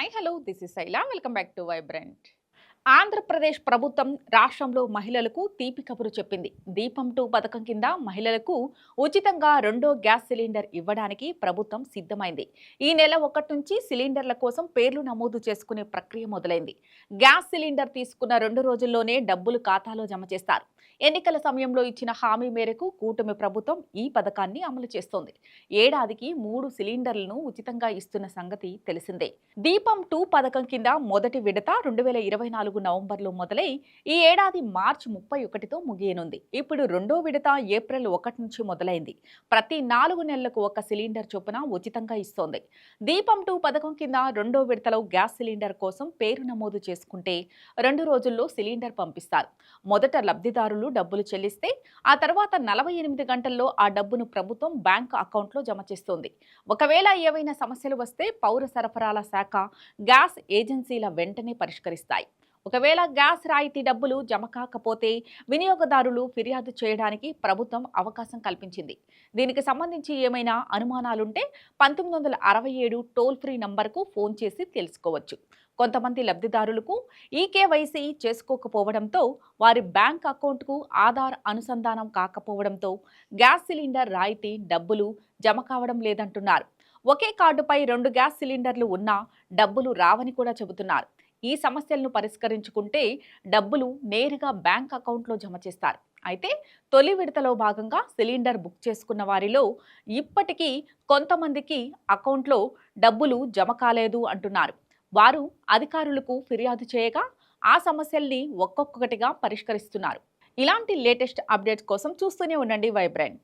Hi, hello, this is Saila. Welcome back to Vibrant. Andhra Pradesh ప్రభుత్వం రాష్ట్రంలో మహిళలకు తీపి కబురు చెప్పింది. దీపం టూ పథకం కింద మహిళలకు ఉచితంగా రెండో గ్యాస్ సిలిండర్ ఇవ్వడానికి ప్రభుత్వం సిద్ధమైంది. ఈ నెల ఒకటి నుంచి సిలిండర్ల కోసం పేర్లు నమోదు చేసుకునే ప్రక్రియ మొదలైంది. గ్యాస్ సిలిండర్ తీసుకున్న రెండు రోజుల్లోనే డబ్బులు ఖాతాలో జమ చేస్తారు. ఎన్నికల సమయంలో ఇచ్చిన హామీ మేరకు కూటమి ప్రభుత్వం ఈ పథకాన్ని అమలు చేస్తోంది. ఏడాదికి మూడు సిలిండర్లను ఉచితంగా ఇస్తున్న సంగతి తెలిసిందే. దీపం టూ పథకం కింద మొదటి విడత రెండు వేల ఇరవై నాలుగు నాలుగు నవంబర్లో మొదలై ఈ ఏడాది మార్చి ముప్పై ఒకటితో ముగియనుంది. ఇప్పుడు రెండో విడత ఏప్రిల్ ఒకటి నుంచి మొదలైంది. ప్రతి నాలుగు నెలలకు ఒక సిలిండర్ చొప్పున ఉచితంగా ఇస్తోంది. దీపం టూ పథకం కింద రెండో విడతలో గ్యాస్ సిలిండర్ కోసం పేరు నమోదు చేసుకుంటే రెండు రోజుల్లో సిలిండర్ పంపిస్తారు. మొదట లబ్ధిదారులు డబ్బులు చెల్లిస్తే ఆ తర్వాత నలభై ఎనిమిది గంటల్లో ఆ డబ్బును ప్రభుత్వం బ్యాంకు అకౌంట్లో జమ చేస్తోంది. ఒకవేళ ఏవైనా సమస్యలు వస్తే పౌర సరఫరాల శాఖ గ్యాస్ ఏజెన్సీల వెంటనే పరిష్కరిస్తాయి. ఒకవేళ గ్యాస్ రాయితీ డబ్బులు జమ కాకపోతే వినియోగదారులు ఫిర్యాదు చేయడానికి ప్రభుత్వం అవకాశం కల్పించింది. దీనికి సంబంధించి ఏమైనా అనుమానాలుంటే పంతొమ్మిది వందల అరవై ఏడు టోల్ ఫ్రీ నంబర్కు ఫోన్ చేసి తెలుసుకోవచ్చు. కొంతమంది లబ్ధిదారులకు ఈకేవైసీ చేసుకోకపోవడంతో వారి బ్యాంక్ అకౌంట్కు ఆధార్ అనుసంధానం కాకపోవడంతో గ్యాస్ సిలిండర్ రాయితీ డబ్బులు జమ కావడం లేదంటున్నారు. ఒకే కార్డుపై రెండు గ్యాస్ సిలిండర్లు ఉన్నా డబ్బులు రావని కూడా చెబుతున్నారు. ఈ సమస్యలను పరిష్కరించుకుంటే డబ్బులు నేరుగా బ్యాంక్ అకౌంట్లో జమ చేస్తారు. అయితే తొలి విడతలో భాగంగా సిలిండర్ బుక్ చేసుకున్న వారిలో ఇప్పటికీ కొంతమందికి అకౌంట్లో డబ్బులు జమ కాలేదు అంటున్నారు. వారు అధికారులకు ఫిర్యాదు చేయగా ఆ సమస్యల్ని ఒక్కొక్కటిగా పరిష్కరిస్తున్నారు. ఇలాంటి లేటెస్ట్ అప్డేట్స్ కోసం చూస్తూనే ఉండండి వైబ్రెంట్